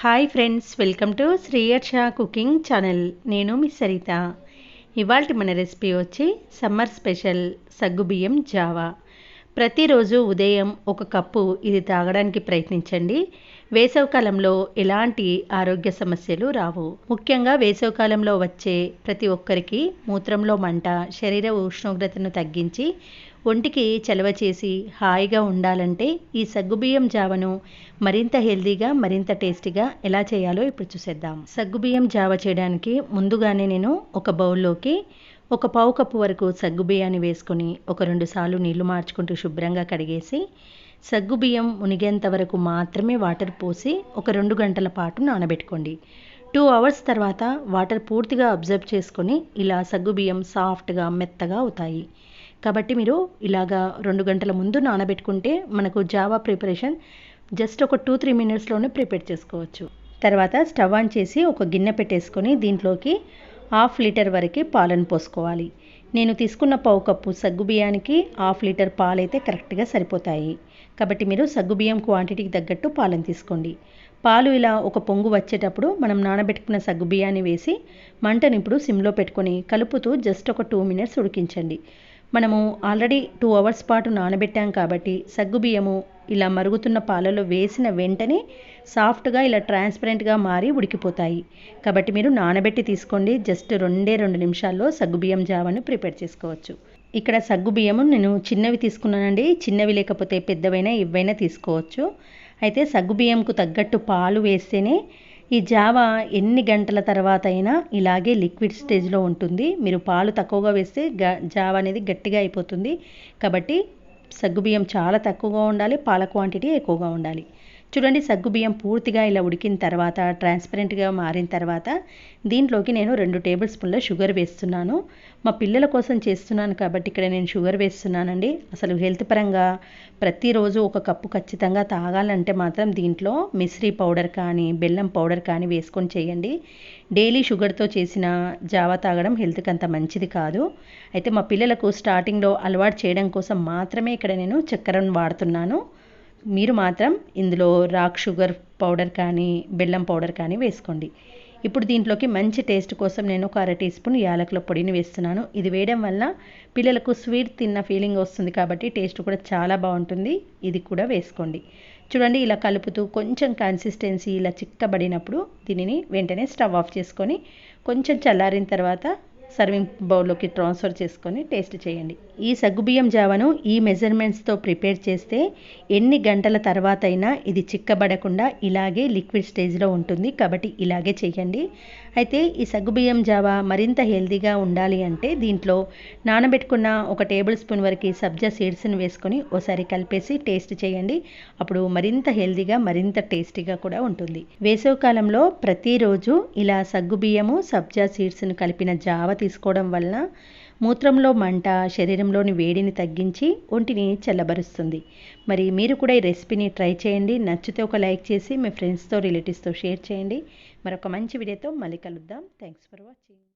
Hi friends welcome to Sriyarsha cooking channel నేను మీ సరిత. ఇవాళ మన రెసిపీ వచ్చి సమ్మర్ స్పెషల్ సగ్గుబియ్యం జావా. ప్రతిరోజు ఉదయం ఒక కప్పు ఇది తాగడానికి ప్రయత్నించండి. వేసవికాలంలో ఎలాంటి ఆరోగ్య సమస్యలు రావు. ముఖ్యంగా వేసవికాలంలో వచ్చే ప్రతి ఒక్కరికి మూత్రంలో మంట శరీర ఉష్ణోగ్రతను తగ్గించి ఒంటికి చలవ చేసి హాయిగా ఉండాలంటే ఈ సగ్గుబియ్యం జావను మరింత హెల్దీగా మరింత టేస్టీగా ఎలా చేయాలో ఇప్పుడు చూసేద్దాం. సగ్గుబియ్యం జావ చేయడానికి ముందుగానే నేను ఒక బౌల్లోకి ఒక పావు కప్పు వరకు సగ్గుబియ్యాన్ని వేసుకొని ఒక రెండు సార్లు నీళ్ళు మార్చుకుంటూ శుభ్రంగా కడిగేసి సగ్గుబియ్యం మునిగేంత వరకు మాత్రమే వాటర్ పోసి ఒక రెండు గంటల పాటు నానబెట్టుకోండి. టూ అవర్స్ తర్వాత వాటర్ పూర్తిగా అబ్జర్వ్ చేసుకొని ఇలా సగ్గుబియ్యం సాఫ్ట్గా మెత్తగా అవుతాయి. కాబట్టి మీరు ఇలాగా రెండు గంటల ముందు నానబెట్టుకుంటే మనకు జావా ప్రిపరేషన్ జస్ట్ ఒక టూ త్రీ మినిట్స్లోనే ప్రిపేర్ చేసుకోవచ్చు. తర్వాత స్టవ్ ఆన్ చేసి ఒక గిన్నె పెట్టేసుకొని దీంట్లోకి హాఫ్ లీటర్ వరకు పాలను పోసుకోవాలి. నేను తీసుకున్న పావు కప్పు సగ్గుబియ్యానికి హాఫ్ లీటర్ పాలు అయితే కరెక్ట్గా సరిపోతాయి. కాబట్టి మీరు సగ్గుబియ్యం క్వాంటిటీకి తగ్గట్టు పాలను తీసుకోండి. పాలు ఇలా ఒక పొంగు వచ్చేటప్పుడు మనం నానబెట్టుకున్న సగ్గుబియ్యాన్ని వేసి మంటను ఇప్పుడు సిమ్లో పెట్టుకొని కలుపుతూ జస్ట్ ఒక టూ మినిట్స్ ఉడికించండి. మనము ఆల్రెడీ టూ అవర్స్ పాటు నానబెట్టాం కాబట్టి సగ్గుబియ్యము ఇలా మరుగుతున్న పాలలో వేసిన వెంటనే సాఫ్ట్గా ఇలా ట్రాన్స్పరెంట్గా మారి ఉడికిపోతాయి. కాబట్టి మీరు నానబెట్టి తీసుకోండి. జస్ట్ రెండే రెండు నిమిషాల్లో సగ్గుబియ్యం జావను ప్రిపేర్ చేసుకోవచ్చు. ఇక్కడ సగ్గుబియ్యము నేను చిన్నవి తీసుకున్నానండి. చిన్నవి లేకపోతే పెద్దవైనా ఇవైనా తీసుకోవచ్చు. అయితే సగ్గుబియ్యంకు తగ్గట్టు పాలు వేస్తేనే ఈ జావా ఎన్ని గంటల తర్వాత అయినా ఇలాగే లిక్విడ్ స్టేజ్లో ఉంటుంది. మీరు పాలు తక్కువగా వేస్తే జావా అనేది గట్టిగా అయిపోతుంది. కాబట్టి సగ్గుబియ్యం చాలా తక్కువగా ఉండాలి పాల క్వాంటిటీ ఎక్కువగా ఉండాలి. చూడండి సగ్గుబియ్యం పూర్తిగా ఇలా ఉడికిన తర్వాత ట్రాన్స్పరెంట్గా మారిన తర్వాత దీంట్లోకి నేను రెండు టేబుల్ స్పూన్ల షుగర్ వేస్తున్నాను. మా పిల్లల కోసం చేస్తున్నాను కాబట్టి ఇక్కడ నేను షుగర్ వేస్తున్నానండి. అసలు హెల్త్ పరంగా ప్రతిరోజు ఒక కప్పు ఖచ్చితంగా తాగాలంటే మాత్రం దీంట్లో మిశ్రీ పౌడర్ కానీ బెల్లం పౌడర్ కానీ వేసుకొని చేయండి. డైలీ షుగర్తో చేసిన జావా తాగడం హెల్త్కి అంత మంచిది కాదు. అయితే మా పిల్లలకు స్టార్టింగ్లో అలవాటు చేయడం కోసం మాత్రమే ఇక్కడ నేను చక్కెరను వాడుతున్నాను. మీరు మాత్రం ఇందులో రాక్ షుగర్ పౌడర్ కానీ బెల్లం పౌడర్ కానీ వేసుకోండి. ఇప్పుడు దీంట్లోకి మంచి టేస్ట్ కోసం నేను ఒక అర టీ స్పూన్ యాలకుల పొడిని వేస్తున్నాను. ఇది వేయడం వల్ల పిల్లలకు స్వీట్ తిన్న ఫీలింగ్ వస్తుంది కాబట్టి టేస్ట్ కూడా చాలా బాగుంటుంది. ఇది కూడా వేసుకోండి. చూడండి ఇలా కలుపుతూ కొంచెం కన్సిస్టెన్సీ ఇలా చిక్కబడినప్పుడు దీనిని వెంటనే స్టవ్ ఆఫ్ చేసుకొని కొంచెం చల్లారిన తర్వాత సర్వింగ్ బౌల్లోకి ట్రాన్స్ఫర్ చేసుకొని టేస్ట్ చేయండి. ఈ సగ్గుబియ్యం జావను ఈ మెజర్మెంట్స్తో ప్రిపేర్ చేస్తే ఎన్ని గంటల తర్వాత అయినా ఇది చిక్కబడకుండా ఇలాగే లిక్విడ్ స్టేజ్లో ఉంటుంది. కాబట్టి ఇలాగే చేయండి. అయితే ఈ సగ్గుబియ్యం జావా మరింత హెల్తీగా ఉండాలి అంటే దీంట్లో నానబెట్టుకున్న ఒక టేబుల్ స్పూన్ వరకు సబ్జా సీడ్స్ని వేసుకొని ఓసారి కలిపేసి టేస్ట్ చేయండి. అప్పుడు మరింత హెల్తీగా మరింత టేస్టీగా కూడా ఉంటుంది. వేసవికాలంలో ప్రతిరోజు ఇలా సగ్గుబియ్యము సబ్జా సీడ్స్ను కలిపిన జావ తీసుకోవడం వలన మూత్రంలో మంట శరీరంలోని వేడిని తగ్గించి ఒంటిని చల్లబరుస్తుంది. మరి మీరు కూడా ఈ రెసిపీని ట్రై చేయండి. నచ్చితే ఒక లైక్ చేసి మీ ఫ్రెండ్స్తో రిలేటివ్స్తో షేర్ చేయండి. మరొక మంచి వీడియోతో మళ్ళీ కలుద్దాం. Thanks for watching.